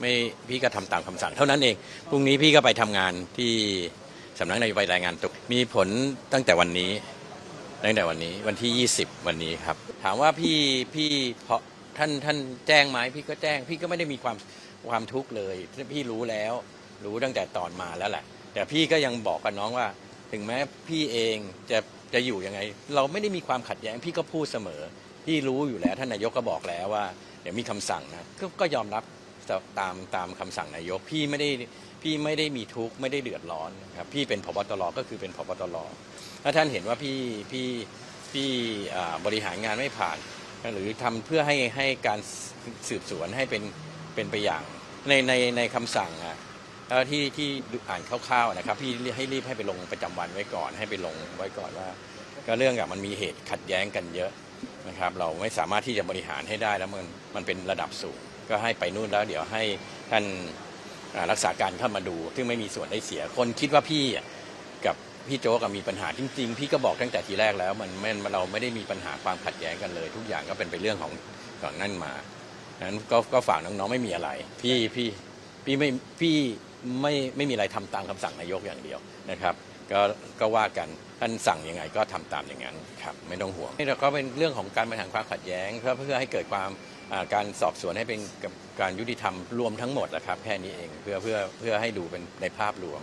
ไม่พี่ก็ทำตามคำสั่งเท่านั้นเองพรุ่งนี้พี่ก็ไปทำงานที่สำนักนายกไปรายงานตัวมีผลตั้งแต่วันนี้ ตั้งแต่วันนี้วันที่ 20 วันนี้ครับ ถามว่าพี่พี่เพราะท่านท่านแจ้งไหมพี่ก็แจ้ง พี่ก็ไม่ได้มีความความทุกข์เลยพี่รู้แล้ว รู้ตั้งแต่ตอนมาแล้วแหละแต่พี่ก็ยังบอกกับน้องว่า ถึงแม้พี่เองจะจะอยู่ยังไง เราไม่ได้มีความขัดแย้ง พี่ก็พูดเสมอ พี่รู้อยู่แล้วท่านนายกก็บอกแล้วว่า เดี๋ยวมีคำสั่งนะก็ยอมรับ ตามตามคำสั่งนายก พี่ไม่ได้พี่ไม่ได้มีทุกข์ไม่ได้เดือดร้อนครับพี่เป็นพบตรก็คือเป็นพบตรถ้าท่านเห็นว่าพี่พี่พี่บริหารงานไม่ผ่าน หรือทำเพื่อให้ให้การสืบสวนให้เป็นเป็นไปอย่างในในในคำสั่งอะแล้วที่ที่อ่านคร่าวๆนะครับ พี่ให้รีบให้ไปลงประจำวันไว้ก่อน ให้ไปลงไว้ก่อนว่า ก็เรื่องกับมันมีเหตุขัดแย้งกันเยอะนะครับ เราไม่สามารถที่จะบริหารให้ได้แล้วมันมันเป็นระดับสูง ก็ให้ไปนู่นแล้วเดี๋ยวให้ท่านรักษาการเข้ามาดู ซึ่งไม่มีส่วนได้เสียคนคิดว่าพี่กับพี่โจ๊กมีปัญหาจริง ๆ พี่ก็บอกตั้งแต่ทีแรกแล้ว มันไม่เราไม่ได้มีปัญหาความขัดแย้งกันเลย ทุกอย่างก็เป็นไปเรื่องของก่อนนั่นมานั้นก็ก็ฝากน้องๆไม่มีอะไร พี่พี่พี่ไม่พี่ ไม่ไม่มีอะไรทำตามคำสั่งนายกอย่างเดียวนะครับก็ก็ว่ากันท่านสั่งยังไงก็ทำตามอย่างนั้นครับไม่ต้องห่วงนี่เราก็เป็นเรื่องของการบริหารความขัดแย้ง เพื่อเพื่อให้เกิดความการสอบสวนให้เป็นการยุติธรรมรวมทั้งหมดนะครับแค่นี้เองเพื่อเพื่อเพื่อให้ดูเป็นในภาพรวม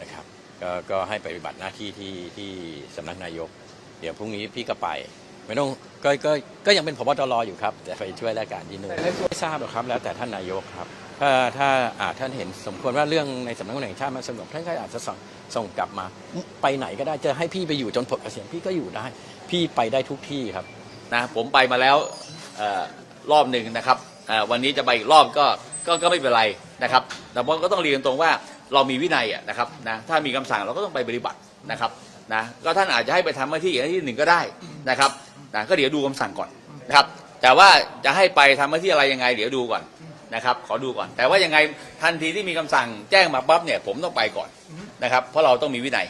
นะครับก็ก็ให้ไปปฏิบัติหน้าที่ที่ที่สำนักนายก เดี๋ยวพรุ่งนี้พี่ก็ไป ไม่ต้องก็ก็ก็ยังเป็นพบตรอยู่ครับแต่ไปช่วยราชการที่นู่นไม่ทราบหรอกครับ แล้วแต่ท่านนายกครับ ถ้าถ้าอาท่านเห็นสมควรว่าเรื่องในสำนักงานแห่งชาติมันสงบท่านก็อาจจะส่งส่งกลับมาไปไหนก็ได้จะให้พี่ไปอยู่จนปลดเกษียณพี่ก็อยู่ได้ พี่ไปได้ทุกที่ครับนะผมไปมาแล้วเอ่อรอบหนึ่งนะครับเอ่อวันนี้จะไปอีกรอบก็ก็ก็ไม่เป็นไรนะครับ แต่ว่าก็ต้องเรียนตรงว่าเรามีวินัยอะนะครับนะถ้ามีคำสั่งเราก็ต้องไปปฏิบัตินะครับนะก็ท่านอาจจะให้ไปทำหน้าที่อีกหน้าที่หนึ่งก็ได้นะครับนะก็เดี๋ยวดูคำสั่งก่อนนะครับแต่ว่าจะให้ไปทำหน้าที่อะไรยังไง เดี๋ยวดูก่อน นะครับขอดูก่อน แต่ว่ายังไงทันทีที่มีคำสั่งแจ้งมาปั๊บเนี่ยผมต้องไปก่อนนะครับเพราะเราต้องมีวินัย